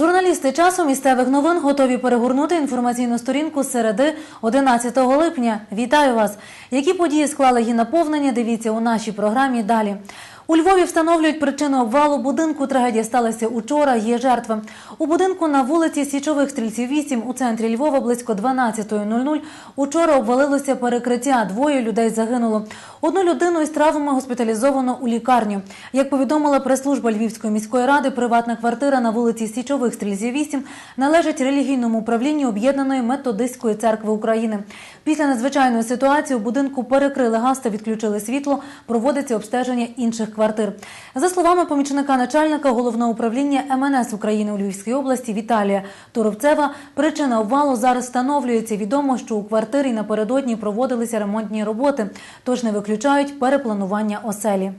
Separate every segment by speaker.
Speaker 1: Журналісти часу місцевих новин готові перегорнути інформаційну сторінку з середи 11 липня. Вітаю вас! Які події склали її наповнення? Дивіться у нашій програмі далі. У Львові встановлюють причину обвалу будинку. Трагедія сталася учора. Є жертви. У будинку на вулиці Січових стрільців 8 у центрі Львова близько 12.00 учора обвалилося перекриття. Двоє людей загинуло. Одну людину із травмами госпіталізовано у лікарню. Як повідомила прес-служба Львівської міської ради, приватна квартира на вулиці Січових стрільців 8 належить релігійному управлінню Об'єднаної методистської церкви України. Після надзвичайної ситуації у будинку перекрили газ та відключили світло. Проводиться обстеження інших квартир. За словами помічника начальника головного управління МНС України у Львівській області Віталія Туровцева, причина обвалу зараз встановлюється. Відомо, що у квартирі напередодні проводилися ремонтні роботи, тож не виключають перепланування оселі.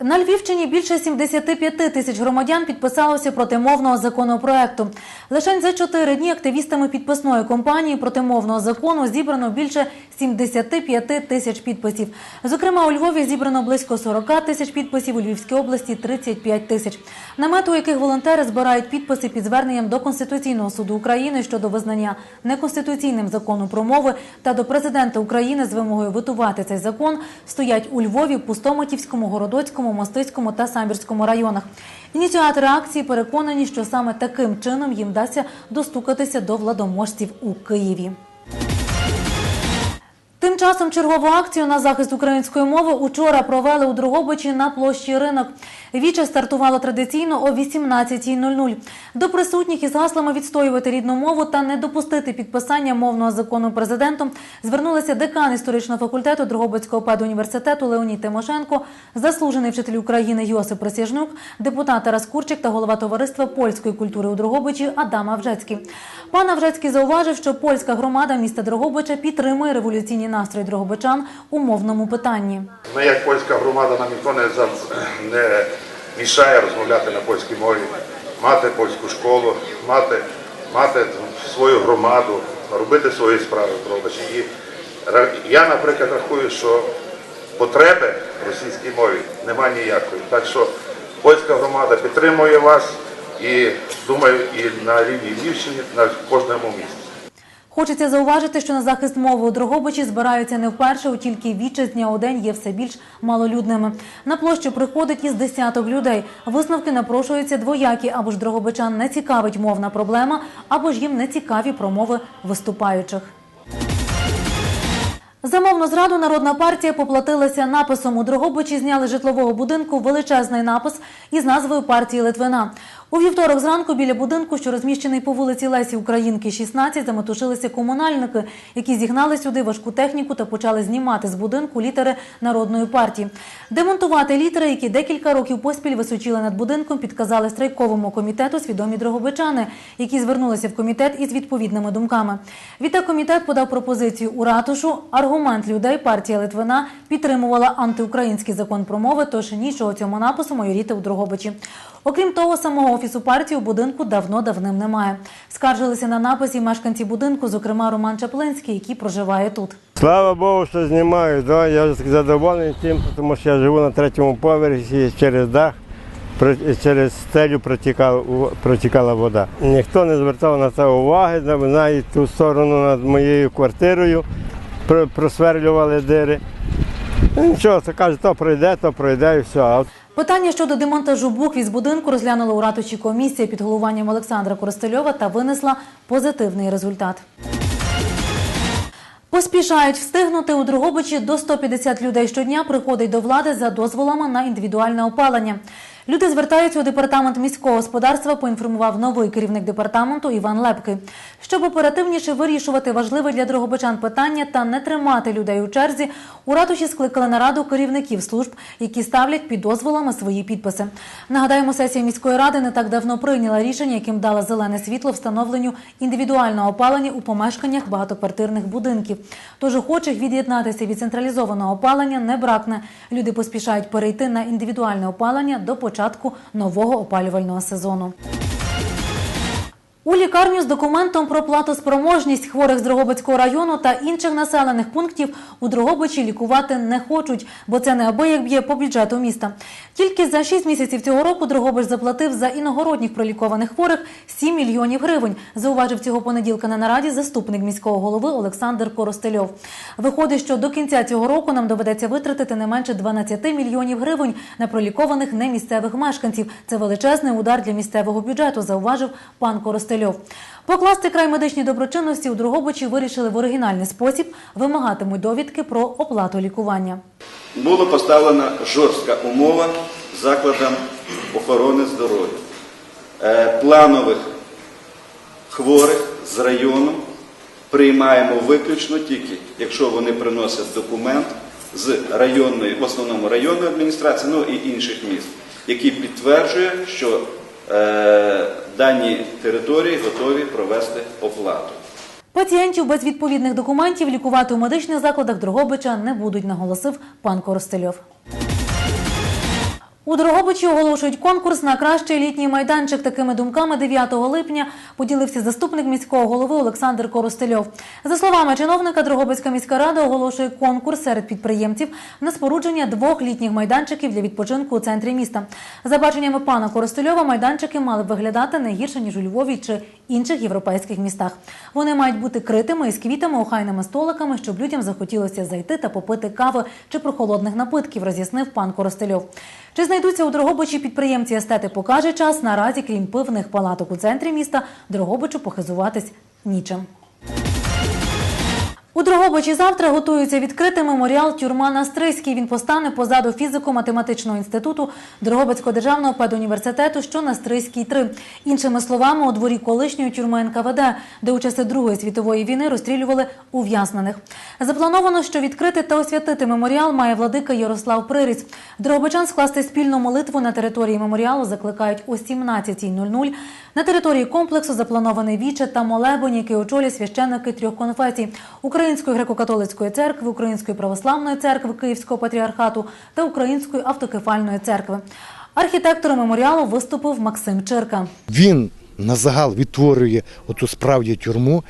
Speaker 1: На Львівщині більше 75 тисяч громадян підписалося проти мовного законопроекту. Лише за чотири дні активістами підписної компанії проти мовного закону зібрано більше 75 тисяч підписів. Зокрема, у Львові зібрано близько 40 тисяч підписів, у Львівській області 35 тисяч. Намету яких волонтери збирають підписи під зверненням до Конституційного суду України щодо визнання неконституційним закону про мови та до президента України з вимогою витувати цей закон, стоять у Львові, Пустоматівському, Городоцькому, Мостицькому та Самбірському районах. Ініціатори акції переконані, що саме таким чином їм вдасться достукатися до владоможців у Києві. Тим часом чергову акцію на захист української мови учора провели у Дрогобичі на площі ринок. Віче стартувало традиційно о 18.00. До присутніх із гаслами відстоювати рідну мову та не допустити підписання мовного закону президентом звернулися декан історичного факультету Дрогобицького педуніверситету Леонід Тимошенко, заслужений вчитель України Йосип Присяжнюк, депутат Тарас Курчик та голова товариства польської культури у Дрогобичі Адам Авжецький. Пан Авжецький зауважив, що польська громада міста Дрогобича підтримує революційні настрої дрогобичан у мовному питанні.
Speaker 2: Ми, як польська громада, нам ніхто не, не мішає розмовляти на польській мові, мати польську школу, мати, мати свою громаду, робити свої справи в Дрогобичі. Я, наприклад, рахую, що потреби в російській мові немає ніякої. Так що польська громада підтримує вас і думаю, і на рівні Львівщини, на кожному місці.
Speaker 1: Хочеться зауважити, що на захист мови у Дрогобичі збираються не вперше, от тільки віче з дня у день є все більш малолюдними. На площу приходить із десяток людей. Висновки напрошуються двоякі, або ж дрогобичан не цікавить мовна проблема, або ж їм не цікаві промови виступаючих. За мовну зраду народна партія поплатилася написом. У Дрогобичі зняли житлового будинку величезний напис із назвою партії Литвина. У вівторок зранку біля будинку, що розміщений по вулиці Лесі Українки, 16, заметушилися комунальники, які зігнали сюди важку техніку та почали знімати з будинку літери народної партії. Демонтувати літери, які декілька років поспіль височили над будинком, підказали страйковому комітету свідомі дрогобичани, які звернулися в комітет із відповідними думками. Відтак комітет подав пропозицію у ратушу. Аргумент людей партія Литвина підтримувала антиукраїнський закон про мови, тож нічого цьому напису майоріти у Дрогобичі. Окрім того, самого офісу партії у будинку давно-давним немає. Скаржилися на напис і мешканці будинку, зокрема Роман Чаплинський, який проживає тут.
Speaker 3: Слава Богу, що знімають. Да? Я задоволений тим, тому що я живу на третьому поверсі через дах, через стелю протікала, протікала вода. Ніхто не звертав на це уваги, навіть ту сторону над моєю квартирою про- просверлювали дири. Нічого, це каже, то пройде, то пройде і все.
Speaker 1: Питання щодо демонтажу букв із будинку розглянула у ратуші комісія під головуванням Олександра Коростельова та винесла позитивний результат. Поспішають встигнути у Дрогобичі до 150 людей щодня приходить до влади за дозволами на індивідуальне опалення. Люди звертаються у департамент міського господарства. Поінформував новий керівник департаменту Іван Лепки. Щоб оперативніше вирішувати важливе для дрогобичан питання та не тримати людей у черзі, у ратуші скликали нараду керівників служб, які ставлять під дозволами свої підписи. Нагадаємо, сесія міської ради не так давно прийняла рішення, яким дала зелене світло встановленню індивідуального опалення у помешканнях багатоквартирних будинків. Тож охочих від'єднатися від централізованого опалення не бракне. Люди поспішають перейти на індивідуальне опалення до початку нового опалювального сезону. У лікарню з документом про платоспроможність хворих з Дрогобицького району та інших населених пунктів у Дрогобичі лікувати не хочуть, бо це неабияк б'є по бюджету міста. Тільки за 6 місяців цього року Дрогобич заплатив за іногородніх пролікованих хворих 7 мільйонів гривень. Зауважив цього понеділка на нараді заступник міського голови Олександр Коростельов. Виходить, що до кінця цього року нам доведеться витратити не менше 12 мільйонів гривень на пролікованих немісцевих мешканців. Це величезний удар для місцевого бюджету, зауважив пан Коростельов. Покласти край медичній доброчинності у Дрогобичі вирішили в оригінальний спосіб, вимагатимуть довідки про оплату лікування.
Speaker 4: Була поставлена жорстка умова закладам охорони здоров'я. Е, Планових хворих з району приймаємо виключно тільки, якщо вони приносять документ з районної, в основному районної адміністрації, ну і інших міст, який підтверджує, що дані території готові провести оплату.
Speaker 1: Пацієнтів без відповідних документів лікувати у медичних закладах Дрогобича не будуть, наголосив пан Коростельов. У Дрогобичі оголошують конкурс на кращий літній майданчик. Такими думками 9 липня поділився заступник міського голови Олександр Коростельов. За словами чиновника, Дрогобицька міська рада оголошує конкурс серед підприємців на спорудження двох літніх майданчиків для відпочинку у центрі міста. За баченнями пана Коростельова, майданчики мали б виглядати не гірше ніж у Львові чи інших європейських містах. Вони мають бути критими із квітами, охайними столиками, щоб людям захотілося зайти та попити кави чи прохолодних напитків, роз'яснив пан Коростельов. Чи знайдуться у Дрогобичі підприємці естети покаже час. Наразі, крім пивних палаток у центрі міста, Дрогобичу похизуватись нічим. У Дрогобичі завтра готується відкрити меморіал тюрма на Стрийській. Він постане позаду фізико-математичного інституту Дрогобицького державного педуніверситету, що на Стрийській 3. Іншими словами, у дворі колишньої тюрми НКВД, де у часи Другої світової війни розстрілювали ув'язнених. Заплановано, що відкрити та освятити меморіал має владика Ярослав Приріць. Дрогобичан скласти спільну молитву на території меморіалу закликають о 17.00. На території комплексу запланований віче та молебень, який очолює священники трьох конфесій – Української греко-католицької церкви, Української православної церкви Київського патріархату та Української автокефальної церкви. Архітектором меморіалу виступив Максим Чирка.
Speaker 5: Він на загал відтворює оту справді тюрму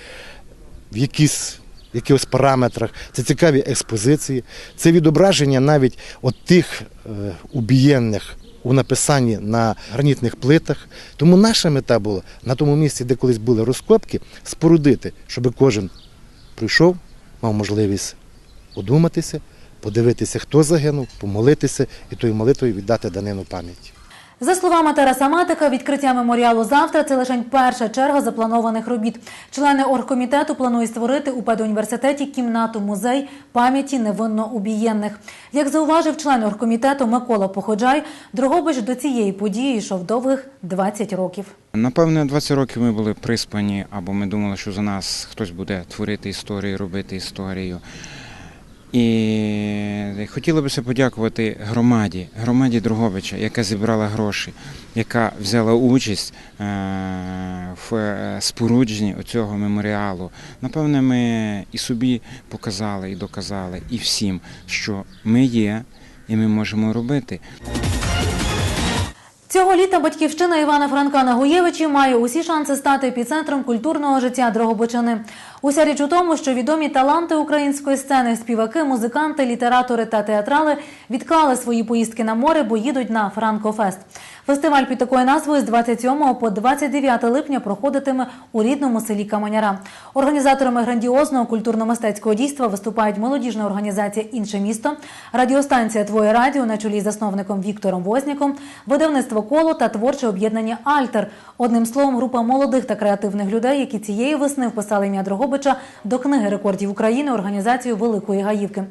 Speaker 5: в якісь, якихось параметрах. Це цікаві експозиції, це відображення навіть от тих е, убієнних у написанні на гранітних плитах. Тому наша мета була на тому місці, де колись були розкопки, спорудити, щоб кожен прийшов, мав можливість одуматися, подивитися, хто загинув, помолитися і тою молитвою віддати данину пам'яті.
Speaker 1: За словами Тараса Матика, відкриття меморіалу завтра це лише перша черга запланованих робіт. Члени оргкомітету планують створити у педуніверситеті кімнату музей пам'яті невинно убієнних. Як зауважив член оргкомітету Микола Походжай, Дрогобич до цієї події йшов довгих 20 років.
Speaker 6: Напевне, 20 років ми були приспані, або ми думали, що за нас хтось буде творити історію, робити історію. І хотіло б подякувати громаді, громаді Друговича, яка зібрала гроші, яка взяла участь е, в е, спорудженні цього меморіалу. Напевне, ми і собі показали, і доказали, і всім, що ми є, і ми можемо робити.
Speaker 1: Цього літа батьківщина Івана Франка на Гуєвичі має усі шанси стати епіцентром культурного життя Дрогобичини. Уся річ у тому, що відомі таланти української сцени, співаки, музиканти, літератори та театрали відклали свої поїздки на море, бо їдуть на Франкофест. Фестиваль під такою назвою з 27 по 29 липня проходитиме у рідному селі Каменяра. Організаторами грандіозного культурно-мистецького дійства виступають молодіжна організація Інше місто, радіостанція Твоє радіо на чолі з засновником Віктором Возняком, видавництво коло та творче об'єднання Альтер. Одним словом, група молодих та креативних людей, які цієї весни вписали ім'я Дрогобича до книги рекордів України організацію Великої Гаївки.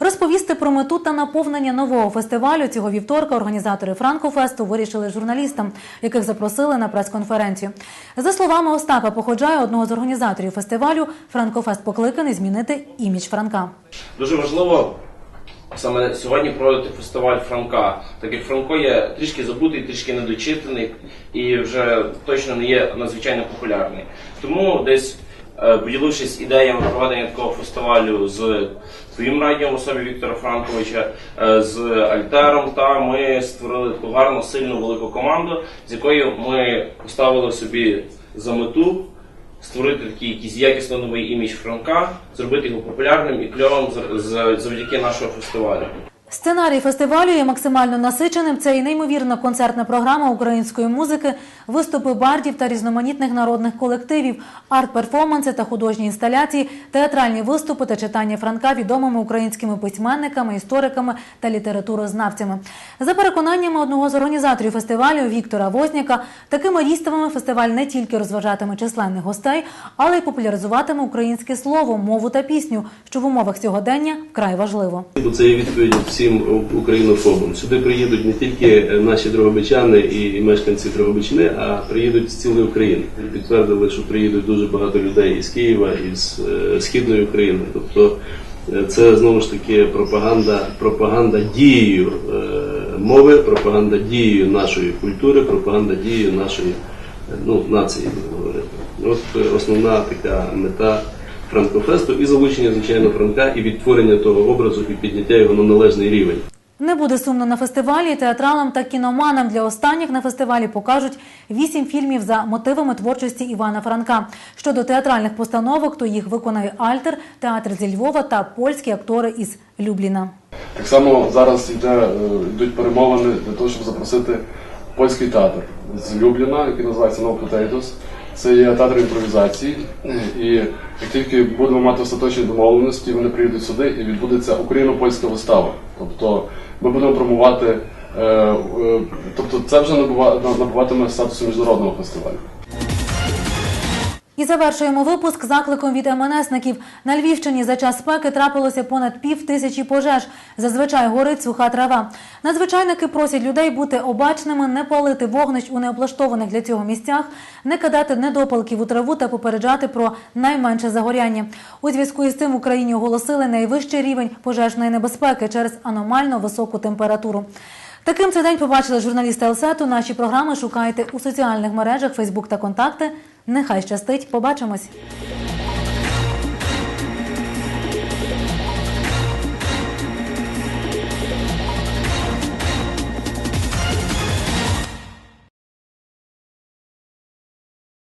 Speaker 1: Розповісти про мету та наповнення нового фестивалю цього вівторка організатори Франкофесту вирішили журналістам, яких запросили на прес-конференцію. За словами Остапа Походжая, одного з організаторів фестивалю, Франкофест покликаний змінити імідж Франка.
Speaker 7: Дуже важливо саме сьогодні проводити фестиваль Франка, так як Франко є трішки забутий, трішки недочитаний і вже точно не є надзвичайно популярний. Тому десь поділившись ідеями проведення такого фестивалю з твоїм радіом, особі Віктора Франковича, е, з Альтером, та ми створили таку гарну, сильну, велику команду, з якою ми поставили собі за мету створити такий якийсь якісно новий імідж Франка, зробити його популярним і кльовим за- за- завдяки нашого фестивалю.
Speaker 1: Сценарій фестивалю є максимально насиченим. Це і неймовірна концертна програма української музики, виступи бардів та різноманітних народних колективів, арт-перформанси та художні інсталяції, театральні виступи та читання Франка відомими українськими письменниками, істориками та літературознавцями. За переконаннями одного з організаторів фестивалю Віктора Возняка, такими дійствами фестиваль не тільки розважатиме численних гостей, але й популяризуватиме українське слово, мову та пісню, що в умовах сьогодення вкрай важливо.
Speaker 8: Це є відповідь всім українофобам. Сюди приїдуть не тільки наші дрогобичани і мешканці Дрогобичини, а приїдуть з цілої України. Підтвердили, що приїдуть дуже багато людей із Києва, із е, східної України. Тобто е, це знову ж таки пропаганда, пропаганда дією е, мови, пропаганда дією нашої культури, пропаганда дією нашої ну, нації. От основна така мета. Франкофесту і залучення, звичайно, Франка, і відтворення того образу, і підняття його на належний рівень.
Speaker 1: Не буде сумно на фестивалі. Театралам та кіноманам для останніх на фестивалі покажуть вісім фільмів за мотивами творчості Івана Франка. Щодо театральних постановок, то їх виконає Альтер, театр зі Львова та польські актори із Любліна.
Speaker 9: Так само зараз йде, е, йдуть перемовини для того, щоб запросити польський театр з Любліна, який називається No Potatoes. Це є театр імпровізації. І як тільки будемо мати остаточні домовленості, вони приїдуть сюди і відбудеться україно-польська вистава. Тобто ми будемо промувати, е, е, тобто це вже набува- набуватиме статусу міжнародного фестивалю.
Speaker 1: І завершуємо випуск закликом від МНСників. На Львівщині за час спеки трапилося понад пів тисячі пожеж. Зазвичай горить суха трава. Надзвичайники просять людей бути обачними, не палити вогнищ у необлаштованих для цього місцях, не кидати недопалків у траву та попереджати про найменше загоряння. У зв'язку із цим в Україні оголосили найвищий рівень пожежної небезпеки через аномально високу температуру. Таким цей день побачили журналісти Елсету. Наші програми шукайте у соціальних мережах Фейсбук та Контакти. Нехай щастить. Побачимось.